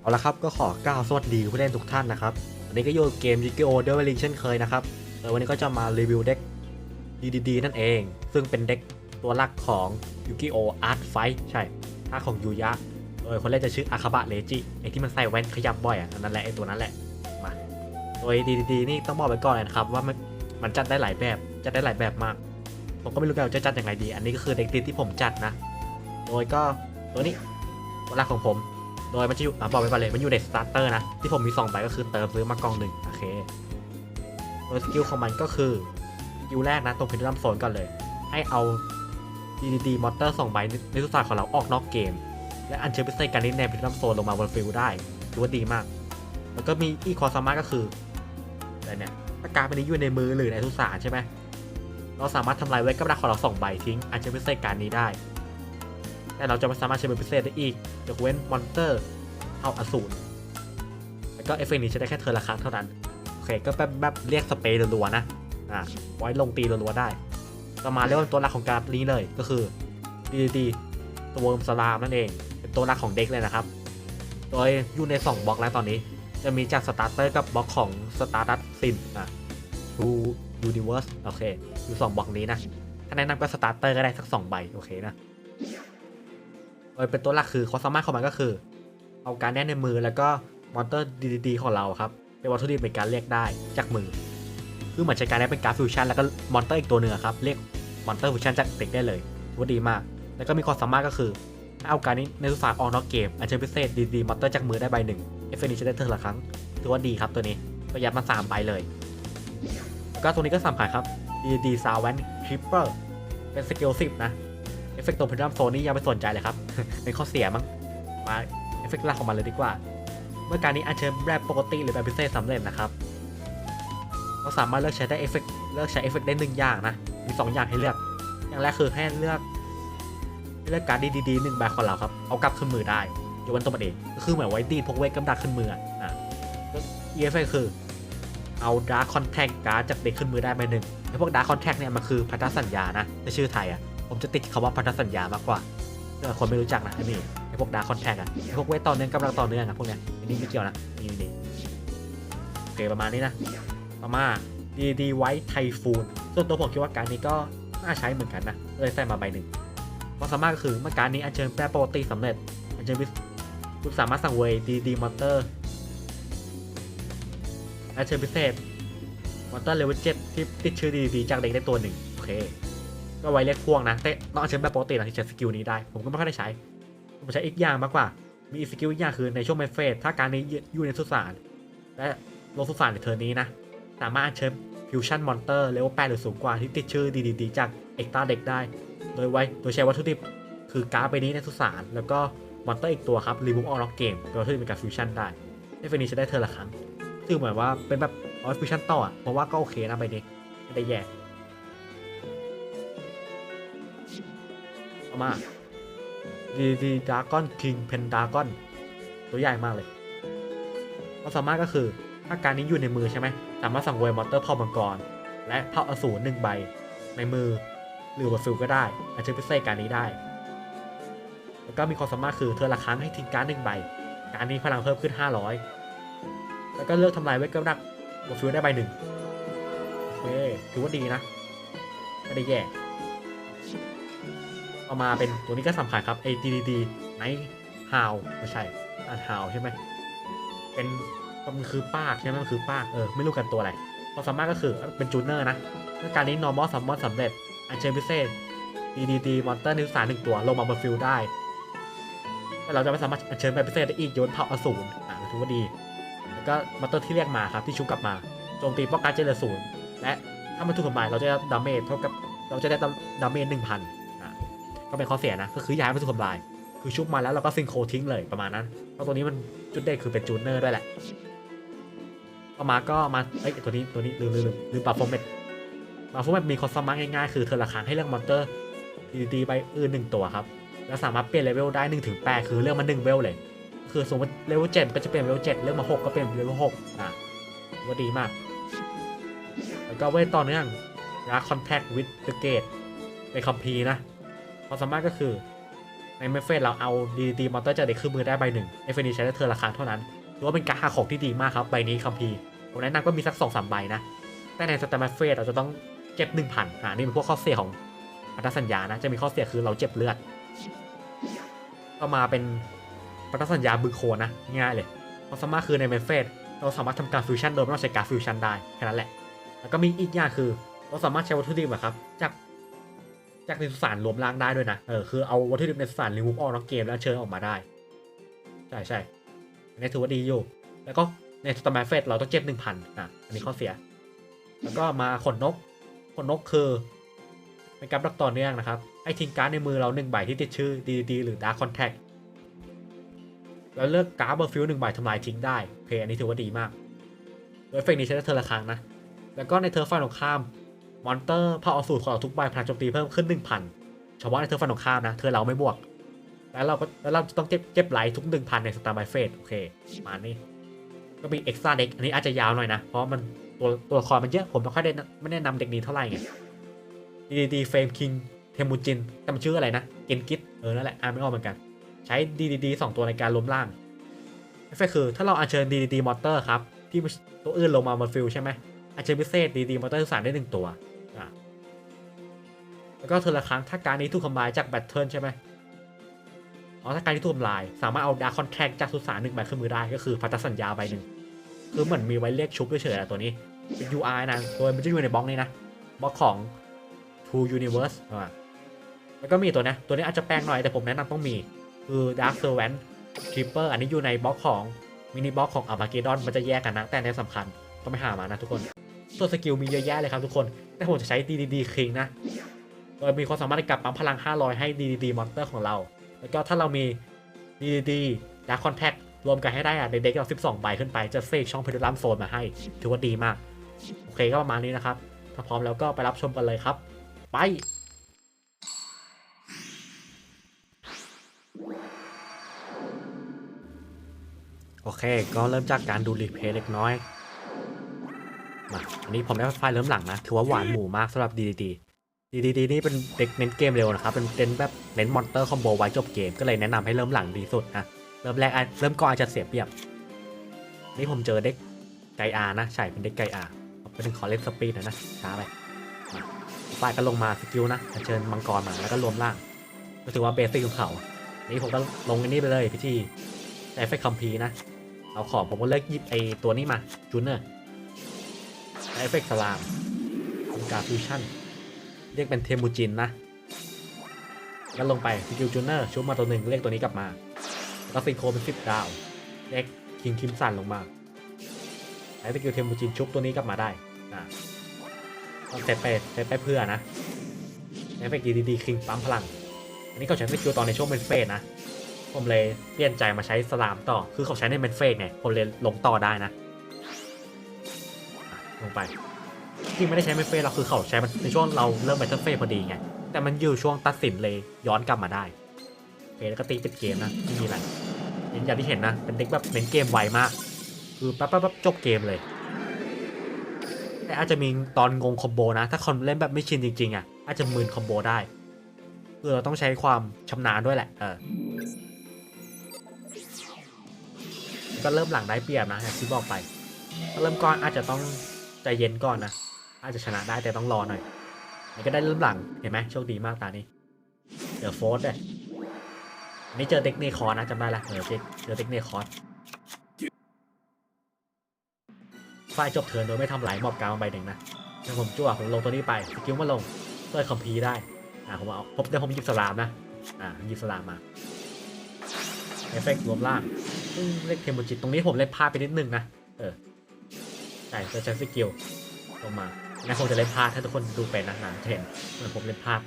เอาละครับก็ขอกล่าวสวัสดีผู้เล่นทุกท่านนะครับวันนี้ก็อยู่กับเกม Yu-Gi-Oh! Duel Link เช่นเคยนะครับเออวันนี้ก็จะมารีวิวเด็ก DDD นั่นเอง ซึ่งเป็นเด็กตัวหลักของ Yu-Gi-Oh! Art Fight ใช่ท่าของยูยะโดยคนเล่นจะชื่ออาคาบะเลจิไอที่มันใส่แว่นขยับบ่อยอะนั่นแหละไอตัวนั้นแหละมาโดย DDD นี่ต้องบอกไว้ก่อนเลยนะครับว่ามันมันจัดได้หลายแบบจัดได้หลายแบบมาก ผมก็ไม่รู้กันจะจัดยังไงดี อันนี้ก็คือเด็กที่ผมจัดนะ โดยก็ตัวนี้ตัวหลักของผม โดยมันจะอยู่อะบอกไว้ก่อนเลยมันอยู่ในสตาร์เตอร์นะ ที่ผมมี2ใบก็คือเติมซื้อมากองหนึ่งโอเคโดยสกิลของมันก็คือสกิลแรกนะตรงเพนดัมโซนก่อนเลย ให้เอา DDD มอเตอร์2ใบในทุกศารของเราออกนอกเกม และอัญเชิญพิเศษการนี้ในเพนดัมโซนลงมาบนฟิลได้ถือว่าดีมาก แล้วก็มีอีกความสามารถก็คืออะไรเนี่ยถ้าการ์ดมันนี้อยู่ในมือหรือในทุกศารใช่ไหมเราสามารถทำลายไว้กับดักของเราสองใบทิ้งอัญเชิญพิเศษการนี้ได้ แต่เราจะไม่สามารถใช้เป็นพิเศษได้อีกยกเว้นมอนเตอร์เท่าอสูรแล้วก็เอฟเฟกต์นี้ใช้ได้แค่เทอร์ละครั้งเท่านั้น โอเค ก็แบบแบบเรียกสเปรย์รัวๆนะ อ่า ไว้ลงตีรัวๆได้ ต่อมาเรียกว่าตัวหลักของการนี้เลยก็คือ DDD ตัวเวิร์มสลามนั่นเอง เป็นตัวหลักของเด็กเลยนะครับ โดยอยู่ใน 2บล็อกแล้วตอนนี้ จะมีจากสตาร์เตอร์กับบล็อกของสตาร์ดัตซินอะ True Universe โอเคอยู่สองบล็อกนี้นะถ้าแนะนำก็สตาร์เตอร์ก็ได้สักสองใบโอเคนะ ยเป็นตัวหลักคือความสามารถของมันก็คือ เอาการแน่นในมือแล้วก็มอนเตอร์ดีๆของเราครับ เป็นวัตถุดิบในการเรียกได้จากมือ คือเหมือนใช้การได้เป็นการฟิวชั่นแล้วก็มอนเตอร์อีกตัวหนึ่งครับ เรียกมอนเตอร์ฟิวชั่นจากเด็กได้เลยถือว่าดีมาก แล้วก็มีความสามารถก็คือเอาการนี้ในสุสานออกนอกเกมอันเชิญพิเศษดีๆมอนเตอร์จากมือได้ใบหนึ่งเอฟเฟนี้จะได้เธอละครั้งถือว่าดีครับตัวนี้ประหยัดมาสามใบเลย ก็ตัวนี้ก็สำคัญครับดีๆซาวแวนคริปเปอร์เป็นสกิลสิบนะ ฟเฟกต์ตรงเพดานโซนี่ยังไม่สนใจเลยครับ เป็นข้อเสียมั้ง มาเอฟเฟกต์หลักของมันเลยดีกว่า เมื่อการนี้อัญเชิญแบบปกติหรือแบบพิเศษสำเร็จนะครับเราสามารถเลือกใช้ได้เอฟเฟกต์เลือกใช้เอฟเฟกต์ได้หนึ่งอย่างนะ มีสองอย่างให้เลือก อย่างแรกคือให้เลือกเลือกการ์ดดีๆหนึ่งใบของเราครับ เอากลับขึ้นมือได้ยกเว้นตัวมันเองก็คือเหมือนไว้ดีดพกเวทกำดักขึ้นมืออะอะเอฟเฟกต์คือ เอาดาร์คคอนแทคการ์ดจากเด็กขึ้นมือได้ใบหนึ่งไอ้พวกดาร์คคอนแทคเนี่ยมันคือพันธสัญญานะในชื่อไทยอะ ผมจะติดคำว่าพันธสัญญามากกว่าเพื่อคนไม่รู้จักนะไอ้นี่ไอ้พวกดาคอนแทคอะไอ้พวกเวทต่อเนื่องกำลังต่อเนื่องอะพวกเนี้ยอันนี้ไม่เกี่ยวนะนี่นี่โอเคประมาณนี้นะต่อมาดีดีไวท์ไทฟูนส่วนตัวผมคิดว่าการนี้ก็น่าใช้เหมือนกันนะเลยใส่มาใบหนึ่งความสามารถก็คือเมื่อการนี้อัญเชิญแปรปกติสำเร็จอัญเชิญวิคุณสามารถสั่งเวดีดีมอนเตอร์อัญเชิญพิเศษมอนเตอร์เลเวลเจ็ดที่ติดชื่อดีดีจากเด็กได้ตัวหนึ่งโอเค ก็ไว้เรียกพวกนะแต่ต้องเอาใช้แบบปกตินะที่ใช้สกิลนี้ได้ ผมก็ไม่ค่อยได้ใช้ ผมใช้อีกอย่างมากกว่า มีสกิลอีกอย่างคือในช่วงเมฟเฟสถ้าการนี้อยู่ในสุสานและลงสุสานในเทอร์นี้นะ สามารถอัญเชิญฟิวชั่นมอนเตอร์เลเวล8หรือสูงกว่าที่ติดชื่อดีๆจากเอ็กตาเด็กได้ โดยไว้โดยใช้วัตถุดิบคือการ์ดใบนี้ในสุสานแล้วก็มอนเตอร์อีกตัวครับรีมูฟออกนอกเกมเป็นวัตถุดิบในการฟิวชั่นได้ในเฟนี้จะได้เทอละครั้งซึ่งเหมือนว่าเป็นแบบออฟิวชั่นต่อเพราะว่าก็โอเคนะใบนี้ไม่ได้แย่ เอามาดีดีดากอนคิงเพนดากอนตัวใหญ่มากเลยความสามารถก็คือ ถ้าการนี้อยู่ในมือใช่ไหมสามารถสั่งเวมอเตอร์เผ่ามังกร และเผ่าอสูรหนึ่งใบ ในมือหรือบนฟิลก็ได้ อาจจะพิเศษการนี้ได้ แล้วก็มีความสามารถคือเธอละครั้งให้ทิ้งการ์ดหนึ่งใบ การนี้พลังเพิ่มขึ้น 500 แล้วก็เลือกทำลายเวทกับดักบนฟิลได้ใบหนึ่งโอเคถือว่าดีนะไม่ได้แย่ เอามาเป็นตัวนี้ก็สำคัญครับ ADD Night How ไม่ใช่อ่าน How ใช่ไหมเป็นมันคือปากใช่ไหมมันคือปากเออไม่รู้กันตัวอะไรความสามารถก็คือเป็นจูเนอร์นะการนี้ normal summon สำเร็จ อัญเชิญพิเศษ DDD monster นิวสารหนึ่งตัว ลงมาบนฟิลได้ แต่เราจะไม่สามารถอัญเชิญแบบพิเศษได้อีกโยนเผ่าอสูรอ่าถือว่าดี แล้วก็มอนเตอร์ที่เรียกมาครับ ที่ชุบกลับมาโจมตีป้องกันเจริญศูนย์และถ้ามันถูกทำลายเราจะได้ดาเมจเท่ากับเราจะได้ดาเมจหนึ่งพัน ก็เป็นข้อเสียนะ ก็คือย้ายมาถูกทำลาย คือชุบมาแล้วเราก็ซิงโครทิ้งเลยประมาณนั้นเพราะตัวนี้มันจุดเด่นคือเป็นจูเนอร์ด้วยแหละต่อมาก็มาเอ้ยตัวนี้ตัวนี้ลืมลืมลืมปรับโฟมเมตปรับโฟมเมตมีคอสมัคง่ายๆคือเธอละครั้งให้เลือกมอนเตอร์ดีๆไปอื่นหนึ่งตัวครับแล้วสามารถเปลี่ยนเลเวลได้1นถึงแคือเลือกมา1เวลเลยคือสมมติเลเวลเจ็ดก็จะเปลี่ยนเลเวลเจ็ดเลือกมา6ก็เปลี่ยนเลเวลหกอะว่าดีมาก แล้วก็เวทต่อเนื่องนะ contact with the gate เป็นคัมภีร์นะ ความสามารถก็คือในเมฟเฟสเราเอาดีดีมอนเตอร์จากเด็กขึ้นมือได้ใบหนึ่งเอฟเฟนีใช้ได้เธอราครั้งเท่านั้นถือว่าเป็นการหาของที่ดีมากครับใบนี้คัมภีร์ผมแนะนำก็มีสักสองสามใบนะ แต่ในสแตมเฟสเราจะต้องเจ็บหนึ่งพันอ่านี่เป็นพวกข้อเสียของพันธสัญญานะ จะมีข้อเสียคือเราเจ็บเลือด ก็มาเป็นพันธสัญญาบึงโคนนะ ง่ายเลยความสามารถคือในเมฟเฟสเราสามารถทำการฟิวชั่นโดยไม่ต้องใช้การฟิวชั่นได้แค่นั้นแหละ แล้วก็มีอีกอย่างคือ เราสามารถใช้วัตถุดิบอะครับจาก จากในสุสานรวมร่างได้ด้วยนะ เออคือเอาวัตถุดิบในสุสานรีมูฟออกนอกเกมแล้วเชิญออกมาได้ ใช่ใช่อันนี้ถือว่าดีอยู่ แล้วก็ในสตาร์แมเฟสเราต้องเจ็บหนึ่งพันอะ อันนี้ข้อเสีย แล้วก็มาขนนก ขนนกคือเป็นการรักต่อเนื่องนะครับ ให้ทิ้งการ์ดในมือเราหนึ่งใบที่ติดชื่อ DD หรือ Dark Contact แล้วเลือกการ์ดเบอร์ฟิลหนึ่งใบทำลายทิ้งได้โอเคอันนี้ถือว่าดีมากโดยเฟกนี้ใช้ได้เทอร์ละครั้งนะ แล้วก็ในเทอร์ฝ่ายตรงข้าม มอนเตอร์พอเอาสูตรของเราทุกใบพลังโจมตีเพิ่มขึ้น 1,000เฉพาะในเทอร์ฝ่ายตรงข้ามนะ เธอเราไม่บวก แล้วเราก็แล้วเราจะต้องเก็บเก็บไลท์ทุก 1,000 ในสตาร์ไบเฟสโอเค มานี้ก็มีเอ็กซ์ตร้าเด็กอันนี้อาจจะยาวหน่อยนะ เพราะมันตัวตัวละครมันเยอะ ผมไม่ค่อยได้ไม่แนะนำเด็กนี้เท่าไหร่ไงดีดีเฟรมคิงเทมูจินแต่มันชื่ออะไรนะเกนกิตเออนั่นแหละอ่านไม่ออกเหมือนกัน ใช้ดีดีสองตัวในการล้มล่างเอฟเฟกคือถ้าเราอัญเชิญดีดีมอเตอร์ครับที่ตัวอื่นลงมาบนฟิลใช่ไหมอัญเชิญพิเศษดีดีมอเตอร์สารได้หนึ่งตัว แล้วก็เทอละครั้งถ้าการนี้ถูกทำลายจากแบตเทิลใช่ไหมอ๋อถ้าการที่ถูกทำลาย สามารถเอาดาร์คอนแทคจากสุสานหนึ่งใบขึ้นมือได้ก็คือพันธสัญญาใบหนึ่งคือเหมือนมีไว้เรียกชุบเฉยๆตัวนี้เป็น UI นะตัวมันจะอยู่ในบล็อกนี้นะบล็อกของ True Universe อะแล้วก็มีตัวนี้ตัวนี้อาจจะแปลงหน่อยแต่ผมแนะนำต้องมี คือ Dark Servant Keeper อันนี้อยู่ในบล็อกของมินิบล็อกของ Armageddon มันจะแยกกันนะแต่ในสำคัญต้องไปหามานะทุกคนส่วสกิลมีเยอะแยะเลยครับทุกคน แต่ผมจะใช้ DDD King นะ โดยมีความสามารถในการปั๊มพลัง 500 ให้ DDD Monster ของเรา แล้วก็ถ้าเรามี DDD Dark Contact รวมกันให้ได้อะในเด็กเรา 12 ใบขึ้นไปจะเซกช่องเพดลัมโซนมาให้ ถือว่าดีมาก โอเคก็ประมาณนี้นะครับ ถ้าพร้อมแล้วก็ไปรับชมกันเลยครับ ไปโอเค ก็เริ่มจากการดูรีเพลย์เล็กน้อย มา อันนี้ผมได้ไฟล์เริ่มหลังนะ ถือว่าหวานหมูมากสำหรับดีๆ DDD DDD นี่เป็นเด็กเน้นเกมเร็วนะครับ เป็นเน้นแบบเน้นมอนเตอร์คอมโบไว้จบเกมก็เลยแนะนำให้เริ่มหลังดีสุดนะเริ่มแรกเริ่มก่อนอาจจะเสียเปรียบ นี่ผมเจอเด็กไกอานะ ใช่เป็นเด็กไกอาไปถึงขอเล่นสปีดหน่อยนะช้าไปฝ่ายก็ลงมาสกิลนะเชิญมังกรมาแล้วก็รวมร่างก็ถือว่าเบสิกของเขา นี่ผมก็ลงอันนี้ไปเลยพิธีแต่ไฟคัมพีนะเอาของผมก็เลือกยิบไอตัวนี้มาจูเนอร์เอฟเฟกต์สลามทำการฟิวชั่น เรียกเป็นเทมูจินนะก็ลงไปสกิลจูเนอร์ชุบมาตัวหนึ่งเรียกตัวนี้กลับมา แล้วซิงโครเป็นสิบดาวเรียกคิงคิมสันลงมาใช้สกิลเทมูจินชุบตัวนี้กลับมาได้นะต้องเซตไปเซตไปเพื่อนะเอฟเฟกต์ดีดีคิงปั๊มพลัง อันนี้เขาใช้สกิลตอนในช่วงเป็นเฟสนะผมเลยเปลี่ยนใจมาใช้สลามต่อ คือเขาใช้ในเมนเฟสไงผมเลยลงต่อได้นะ ลงไป ที่ไม่ได้ใช้เมเฟสเราคือเขาใช้มันในช่วงเราเริ่มแบตเทิลเฟสพอดีไง แต่มันอยู่ช่วงตัดสินเลยย้อนกลับมาได้เคแล้วก็ตีปิดเกมนะไม่มีอะไรเห็นอย่างที่เห็นนะ เป็นเด็กแบบเน้นเกมไวมาก คือแป๊บแป๊บแป๊บจบเกมเลย แต่อาจจะมีตอนงงคอมโบนะ ถ้าคนเล่นแบบไม่ชินจริงๆอะอาจจะมืนคอมโบได้คือเราต้องใช้ความชำนาญด้วยแหละเออก็เริ่มหลังได้เปรียบนะอย่างที่บอกไปก็เริ่มก่อนอาจจะต้องใจเย็นก่อนนะ อาจจะชนะได้แต่ต้องรอหน่อยนี่ก็ได้เริ่มหลังเห็นไหมโชคดีมากตานี้เจอโฟร์สเลยนี่เจอเด็กเนคอร์นะจำได้ละเออเจอเจอเด็กเนคอร์ฝ่ายจบเทิร์นโดยไม่ทำไหลายมอบกลางใบหนึ่งนะเดี๋ยวผมจั่วผมลงตัวนี้ไปสกิลมาลงเพื่อคอมพีได้อ่าผมเอาผมเดี๋ยวผมหยิบสลามนะอ่าหยิบสลามมาเอฟเฟกต์รวมล่างซึ่งเลขเทมโบจิตตรงนี้ผมเล่นพลาดไปนิดนึงนะเออใช่จะใช้สกิลลงมา น่าคงจะเล่นพลาดถ้าทุกคนดูเป็นนะหนังเทนเหมือนผมเล่นพลาด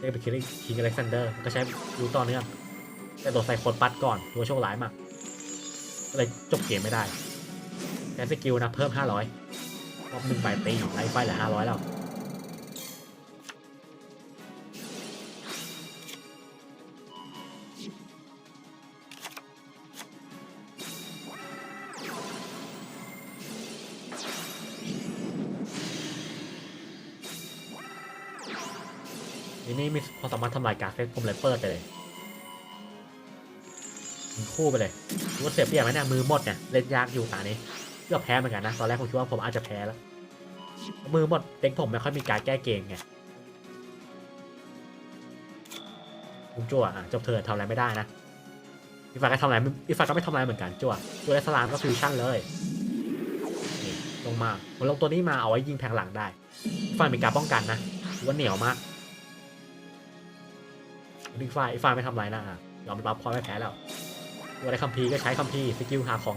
เล่นไปคิงคิงอเล็กซานเดอร์ก็ใช้ดูต่อเนื่องแต่โดนใส่โคดปัดก่อนตัวโชคร้ายมากก็เลยจบเกมไม่ได้แต่สกิลนะเพิ่ม 500รอบหนึ่งไปตีไล่ไฟเหลือ500แล้ว สามารถทำลายการเซตผมเลยเปิดไปเลยคู่ไปเลยรู้ว่าเสียเปรียบไหมเนี่ยมือหมดเนี่ยเล่นยากอยู่ตานี้เกือบแพ้เหมือนกันนะตอนแรกผมคิดว่าผมอาจจะแพ้แล้ว มือหมดเด็กผมไม่ค่อยมีการแก้เกมไงผมจั่วอะจบเธอทำอะไรไม่ได้นะอีกฝ่ายก็ทำอะไรอีกฝ่ายก็ไม่ทำอะไรเหมือนกันจั่วจั่วได้สลามก็ฟิวชั่นเลยลงมาผมลงตัวนี้มาเอาไว้ยิงแทงหลังได้อีกฝ่ายมีการป้องกันนะว่าเหนียวมาก อีกฝ่ายอีกฝ่ายไม่ทำไรนะอะยอมรับพอไม่แพ้แล้วตัวได้คัมภีร์ก็ใช้คัมภีร์สกิลหาของ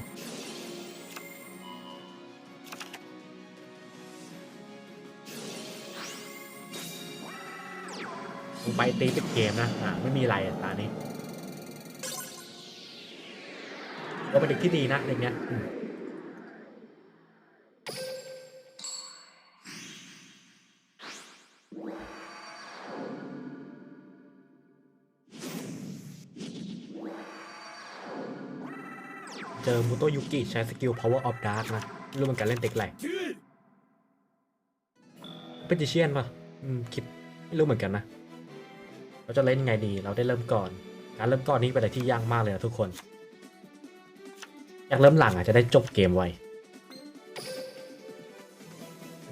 ลงไปตีปิดเกมนะ อ่า ไม่มีอะไรตานี้ก็เป็นเด็กที่ดีนะเด็กเนี้ย อืมเจอมูโตยุกิใช้สกิล power of dark นะรู้เหมือนกันเล่นเด็กอะไรเป็นจิเชียนปะอืมคิดไม่รู้เหมือนกันนะ เราจะเล่นยังไงดี เราได้เริ่มก่อน การเริ่มก่อนนี้เป็นอะไรที่ยากมากเลยนะทุกคน อยากเริ่มหลังอะจะได้จบเกมไว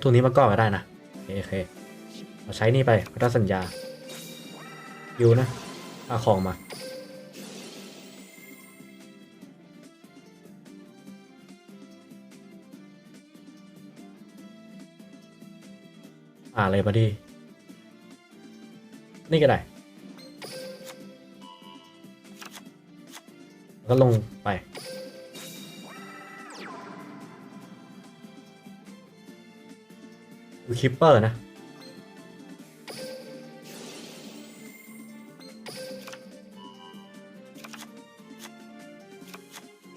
ทุนนี้มาก่อนก็ได้นะโอเคโอเคเราใช้นี่ไปพัฒสัญญาอยู่นะเอาของมา อ่าเลยพอดี นี่ก็ได้ ก็ลงไป ดูคิปเปอร์นะ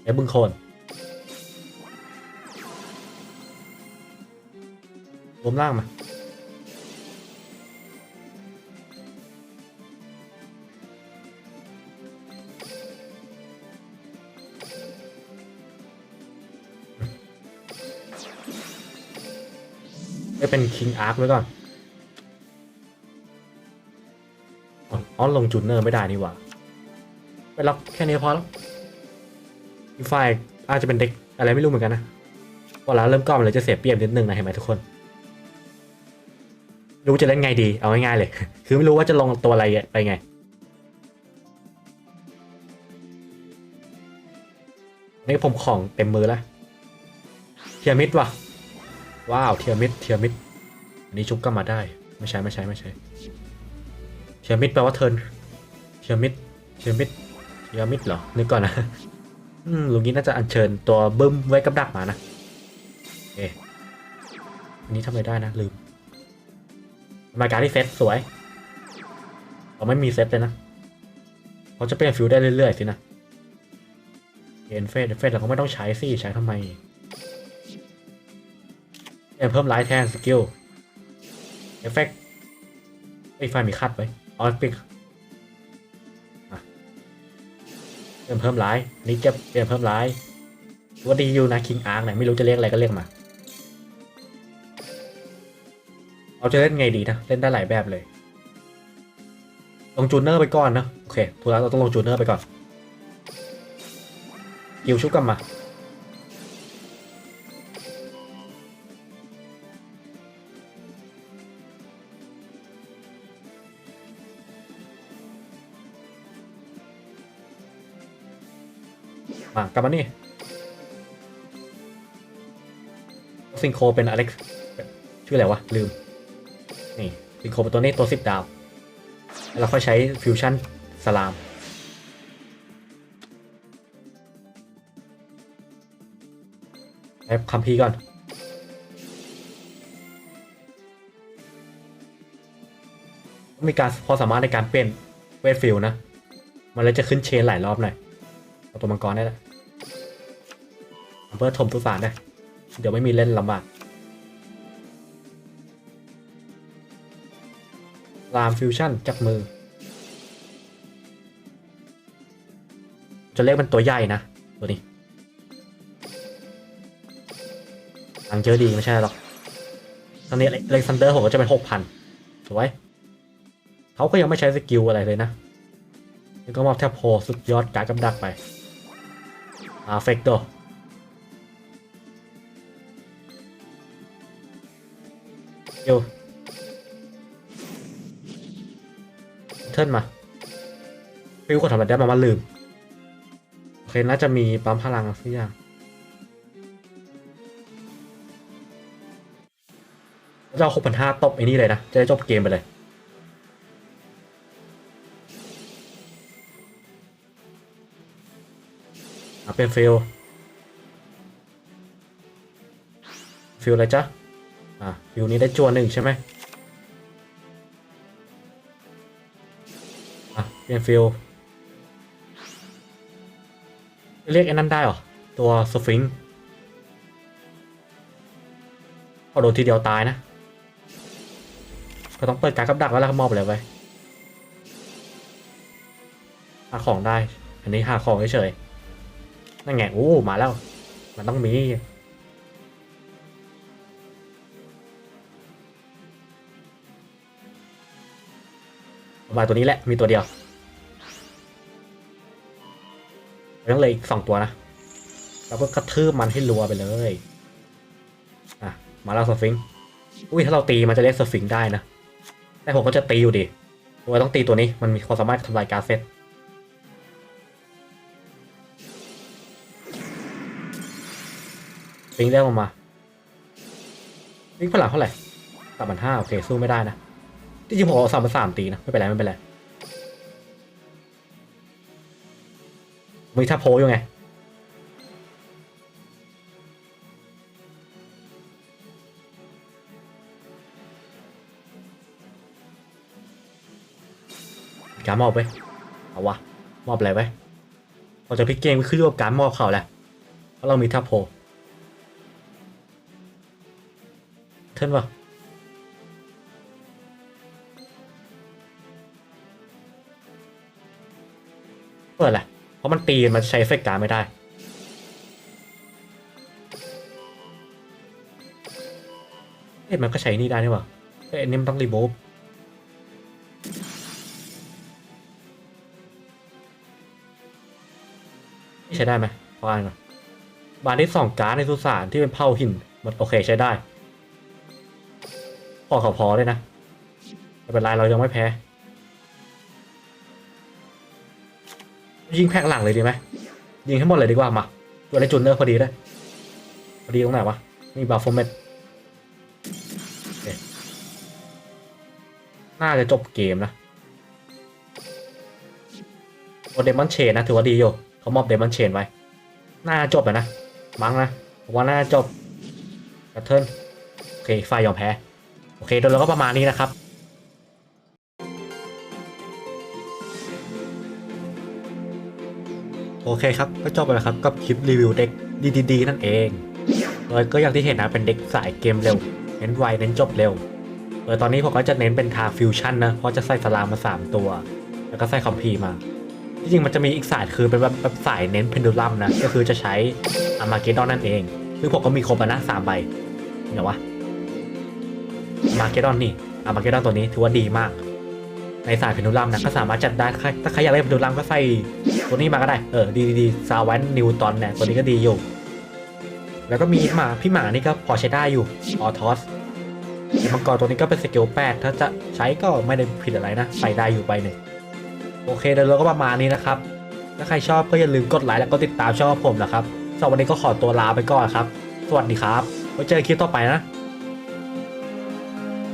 ไอ้บึงโคนรวมล่างมา เป็น King Arc ไว้ก่อนอ๋ออ๋อลงจูเนอร์ไม่ได้นี่หว่าไปล็อกแค่นี้พอแล้วอีกฝ่ายอาจจะเป็นเด็กอะไรไม่รู้เหมือนกันนะพอแล้วเริ่มก้อนเลยจะเสียเปรียบนิดนึงนะเห็นไหมทุกคนรู้จะเล่นไงดี เอาง่ายๆเลย คือไม่รู้ว่าจะลงตัวอะไรไปไง นี่ผมของเต็มมือแล้ว เทียมิดว่ะ ว้าว เทียมิด เทียมิด นี้ชุบก็มาได้ ไม่ใช่ไม่ใช่ไม่ใช่เทียมิดแปลว่าเทินเทียมิดเทียมิดเทียมิดเหรอนึกก่อนนะอืมลุงนี้น่าจะอัญเชิญตัวบึ้มไว้กับดักมานะเอ๊ะอันนี้ทำอะไรได้นะลืมราการที่เซตสวยเราไม่มีเซตเลยนะเขาจะเปลี่ยนฟิวได้เรื่อยๆสินะเอ็นเฟสเฟสเราก็ไม่ต้องใช้สิใช้ทำไมเพิ่มไลท์แทนสกิล เอฟเฟกต์ไอ้ไฟมีคัดไว้ออสปิกเพิ่มเพิ่มไลท์นี่จะเปลี่ยนเพิ่มไลท์ว่าดีอยู่นะคิงอาร์คเนี่ยไม่รู้จะเรียกอะไรก็เรียกมาเราจะเล่นไงดีนะเล่นได้หลายแบบเลย ลงจูเนอร์ไปก่อนนะโอเคทุกแล้วเราต้องลงจูเนอร์ไปก่อนกิวชุบกลับมาากลับมานี่ซิงโคเป็นอเล็กซ์ชื่ออะไรวะ ลืม นี่ซิงโคเป็นตัวนี้ตัวสิบดาว แล้วเราค่อยใช้ฟิวชั่นสลามใช้คัมภีก่อน มีการพอสามารถในการเปลี่ยนเวทฟิลนะ มันเลยจะขึ้นเชนหลายรอบหน่อยเอาตัวมังกรได้แล้ เพื่อถมทุสานได้เดี๋ยวไม่มีเล่นลำบากลามฟิวชั่นจากมือ จะเรียกมันตัวใหญ่นะ ตัวนี้ตังเยอะดีไม่ใช่หรอก ตอนนี้เล็กซันเดอร์ผมก็จะเป็นหกพันสวยเขาก็ยังไม่ใช้สกิลอะไรเลยนะแล้วก็มอบแทบโพสุดยอดการกำดักไปอาเฟกโด เดี๋ยวเทิร์นมาฟิวกดทำอะไรได้มามาลืม โอเคน่าจะมีปั๊มพลังสักอย่างเอาหกพันห้าตบไอ้นี่เลยนะ จะได้จบเกมไปเลย เป็นฟิลฟิลอะไรจ๊ะ อะฟิลนี้ได้จวนหนึ่งใช่ไหมอะเปลี่ยนฟิลเรียกไอ้นั่นได้เหรอ ตัวสฟิงค์พอโดนทีเดียวตายนะ ก็ต้องเปิดการกับดักแล้วแล้วมอบอะไรไว้หาของได้ อันนี้หาของเฉยๆนั่นไงโอ้มาแล้ว มันต้องมี มาตัวนี้แหละมีตัวเดียวยังเลยอีกสองตัวนะแล้วก็กระทืบมันให้รัวไปเลยอะมาแล้วสฟิงอุ้ยถ้าเราตีมันจะเรียกสฟิงได้นะแต่ผมก็จะตีอยู่ดีตัวต้องตีตัวนี้มันมีความสามารถทำลายการเซตฟิงเรียกออกมาฟิงพลังเท่าไหร่สามพันห้าโอเค สู้ไม่ได้นะ จริงผมเอาสามพันสามตีนะ ไม่เป็นไรไม่เป็นไรมีท่าโพอยู่ไง การมอบไปเอาวะ มอบอะไรไว้พอจะพลิกเกมขึ้นอยู่กับการมอบเขาแหละเพราะเรามีท่าโพเทิร์นะ ราะมันตีมันใช้เอฟเฟกต์การไม่ได้ เอ๊ะมันก็ใช้นี่ได้นี่หว่าเอ้ยนนี้มันต้องรีโมฟใช้ได้ไหมพออ่านก่อนบานที่สองการในสุสานที่เป็นเผาหินมันโอเคใช้ได้พอเขาพอเลยนะไม่เป็นไรเรายังไม่แพ้ ยิงแพ็กหลังเลยดีไหมยิงให้หมดเลยดีกว่ามาตัวในจุนเนอร์พอดีได้พอดีตรงไหนวะมีบาฟอร์เมตน่าจะจบเกมนะโอเดมอนเชนนะถือว่าดีอยู่เขามอบเดมอนเชนไว้น่าจบแล้วนะมั้งนะผมว่าน่าจบกระเทิร์นโอเคไฟยอมแพ้ โอเคโดยเราก็ประมาณนี้นะครับ โอเคครับ ก็จบไปแล้วครับกับคลิปรีวิวเด็กดีๆนั่นเองโดยก็อย่างที่เห็นนะเป็นเด็กสายเกมเร็ว เน้นไวเน้นจบเร็วโดยตอนนี้ผมก็จะเน้นเป็นทางฟิวชั่นนะ เพราะจะใส่สลามมา 3 ตัว แล้วก็ใส่คอมพีมา ที่จริงมันจะมีอีกสายคือเป็นแบบสายเน้นเพนดูลัมนะ ก็คือจะใช้อามาเกดอนนั่นเองซึ่งผมก็มีครบแล้วนะสามใบเดี๋ยววะอามาเกดอนนี่อามาเกดอนตัวนี้ถือว่าดีมาก ในสายเพนดูลัมนะก็สามารถจัดได้ใครถ้าใครอยากเล่นเพนดูลัมก็ใส่ตัวนี้มาก็ได้ เออดีดีดีซาวันนิวตอนเนี่ยตัวนี้ก็ดีอยู่ แล้วก็มีหมาพี่หมานี่ก็พอใช้ได้อยู่ออทอสมังกรตัวนี้ก็เป็นสกิลแปดถ้าจะใช้ก็ไม่ได้ผิดอะไรนะ ใส่ได้อยู่ใบหนึ่งโอเคเดี๋ยวเราก็ประมาณนี้นะครับ ถ้าใครชอบก็อย่าลืมกดไลค์แล้วก็ติดตามช่องผมนะครับสำหรับวันนี้ก็ขอตัวลาไปก่อนครับ สวัสดีครับไว้เจอกันคลิปต่อไปนะ